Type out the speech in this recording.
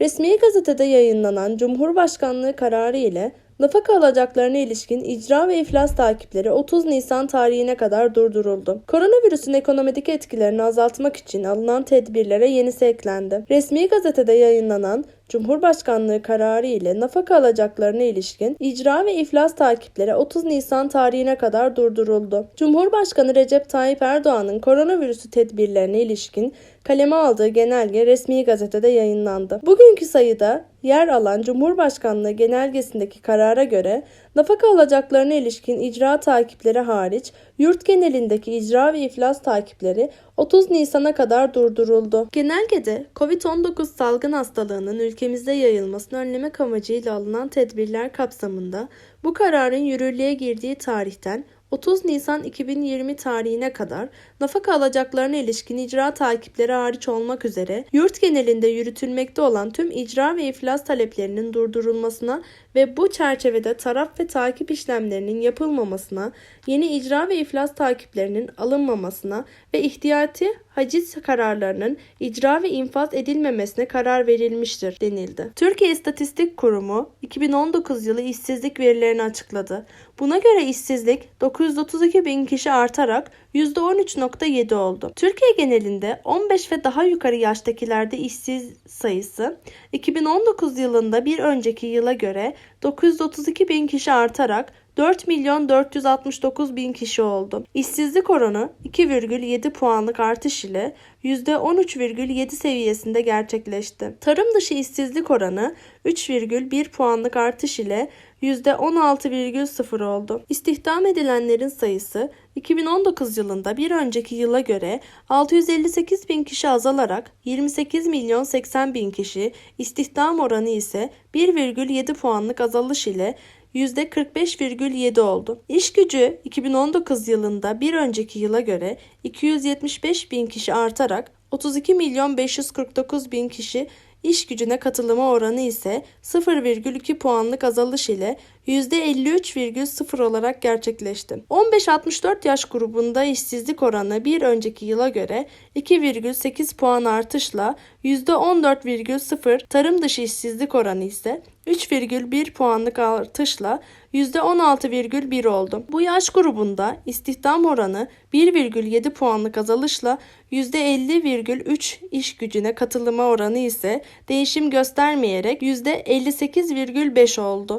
Resmi gazetede yayınlanan Cumhurbaşkanlığı kararı ile nafaka alacaklarına ilişkin icra ve iflas takipleri 30 Nisan tarihine kadar durduruldu. Koronavirüsün ekonomideki etkilerini azaltmak için alınan tedbirlere yenisi eklendi. Resmi gazetede yayınlanan Cumhurbaşkanlığı kararı ile nafaka alacaklarına ilişkin icra ve iflas takipleri 30 Nisan tarihine kadar durduruldu. Cumhurbaşkanı Recep Tayyip Erdoğan'ın koronavirüsü tedbirlerine ilişkin kaleme aldığı genelge resmi gazetede yayınlandı. Bugünkü sayıda yer alan Cumhurbaşkanlığı genelgesindeki karara göre nafaka alacaklarına ilişkin icra takipleri hariç yurt genelindeki icra ve iflas takipleri 30 Nisan'a kadar durduruldu. Genelgede COVID-19 salgın hastalığının ülkemizde yayılmasını önlemek amacıyla alınan tedbirler kapsamında bu kararın yürürlüğe girdiği tarihten 30 Nisan 2020 tarihine kadar nafaka alacaklarına ilişkin icra takipleri hariç olmak üzere yurt genelinde yürütülmekte olan tüm icra ve iflas taleplerinin durdurulmasına ve bu çerçevede taraf ve takip işlemlerinin yapılmamasına, yeni icra ve iflas takiplerinin alınmamasına ve ihtiyati haciz kararlarının icra ve infaz edilmemesine karar verilmiştir denildi. Türkiye İstatistik Kurumu 2019 yılı işsizlik verilerini açıkladı. Buna göre işsizlik 932 bin kişi artarak %13.7 oldu. Türkiye genelinde 15 ve daha yukarı yaştakilerde işsiz sayısı 2019 yılında bir önceki yıla göre 932 bin kişi artarak 4 milyon 469 bin kişi oldu. İşsizlik oranı 2,7 puanlık artış ile %13,7 seviyesinde gerçekleşti. Tarım dışı işsizlik oranı 3,1 puanlık artış ile %16,0 oldu. İstihdam edilenlerin sayısı 2019 yılında bir önceki yıla göre 658 bin kişi azalarak 28 milyon 80 bin kişi, istihdam oranı ise 1,7 puanlık azalış ile %45,7 oldu. İş gücü 2019 yılında bir önceki yıla göre 275 bin kişi artarak 32 milyon 549 bin kişi İş gücüne katılma oranı ise 0,2 puanlık azalış ile %53,0 olarak gerçekleşti. 15-64 yaş grubunda işsizlik oranı bir önceki yıla göre 2,8 puan artışla %14,0, tarım dışı işsizlik oranı ise 3,1 puanlık artışla %16,1 oldu. Bu yaş grubunda istihdam oranı 1,7 puanlık azalışla %50,3 iş gücüne katılma oranı ise değişim göstermeyerek %58,5 oldu.